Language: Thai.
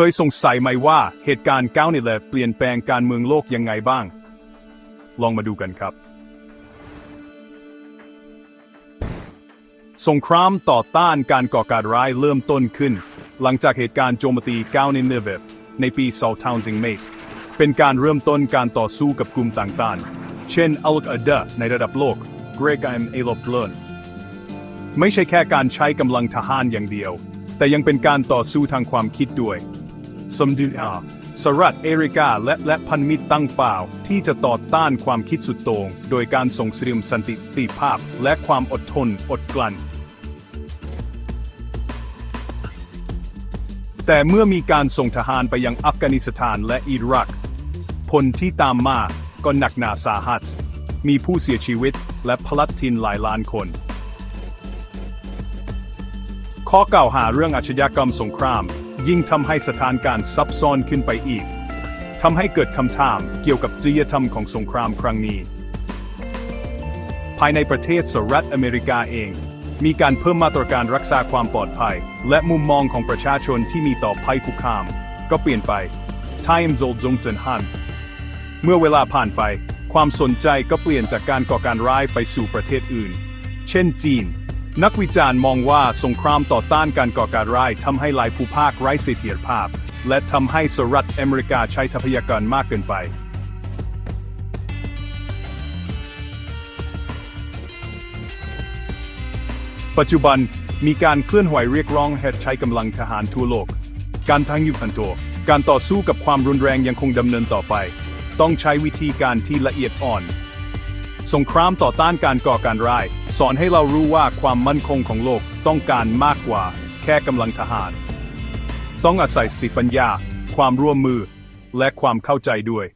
เคยสงสัยไหมว่าเหตุการณ์ก้าวนี่แหละเปลี่ยนแปลงการเมืองโลกยังไงบ้าง ลองมาดูกันครับ สงครามต่อต้านการก่อการร้ายเริ่มต้นขึ้น หลังจากเหตุการณ์โจมตีก้าวในเนเวฟในปี2008เป็นการเริ่มต้นการต่อสู้กับกลุ่มต่างๆ เช่นอัลกอดะในระดับโลกเกรกแอมเอลอเลนไม่ใช่แค่การใช้กำลังทหารอย่างเดียว แต่ยังเป็นการต่อสู้ทางความคิดด้วย สมดุลอาสหรัฐอเมริกาและและพันธมิตรตั้งเป้าที่จะต่อต้านความคิดสุดโต่งโดยการส่งเสริมสันติภาพ และความอดทนอดกลั้นแต่เมื่อมีการส่งทหารไปยังอัฟกานิสถานและอิรัก ผลที่ตามมาก็หนักหนาสาหัส มีผู้เสียชีวิตและพลัดทินหลายล้านคน ข้อกล่าวหาเรื่องอาชญากรรมสงคราม ยิ่งทำให้สถานการณ์ซับซ้อนขึ้นไปอีกทำให้เกิดคำถามเกี่ยวกับจริยธรรมของสงครามครั้งนี้ ภายในประเทศสหรัฐอเมริกาเอง มีการเพิ่มมาตรการรักษาความปลอดภัย และมุมมองของประชาชนที่มีต่อภัยคุกคาม ก็เปลี่ยนไป Time z o l z o n g t e n Han เมื่อเวลาผ่านไป ความสนใจก็เปลี่ยนจากการก่อการร้ายไปสู่ประเทศอื่น เช่นจีน นักวิจารณ์มองว่าสงครามต่อต้านการก่อการร้ายทำให้หลายภูมิภาคไร้เสถียรภาพ และทำให้สหรัฐอเมริกาใช้ทรัพยากรมากเกินไป ปัจจุบันมีการเคลื่อนไหวเรียกร้องให้ใช้กำลังทหารทั่วโลก การทั้งยุคันตัวการต่อสู้กับความรุนแรงยังคงดำเนินต่อไป ต้องใช้วิธีการที่ละเอียดอ่อน สงครามต่อต้านการก่อการร้าย สอนให้เรารู้ว่าความมั่นคงของโลกต้องการมากกว่า แค่กำลังทหาร ต้องอาศัยสติปัญญา ความร่วมมือ และความเข้าใจด้วย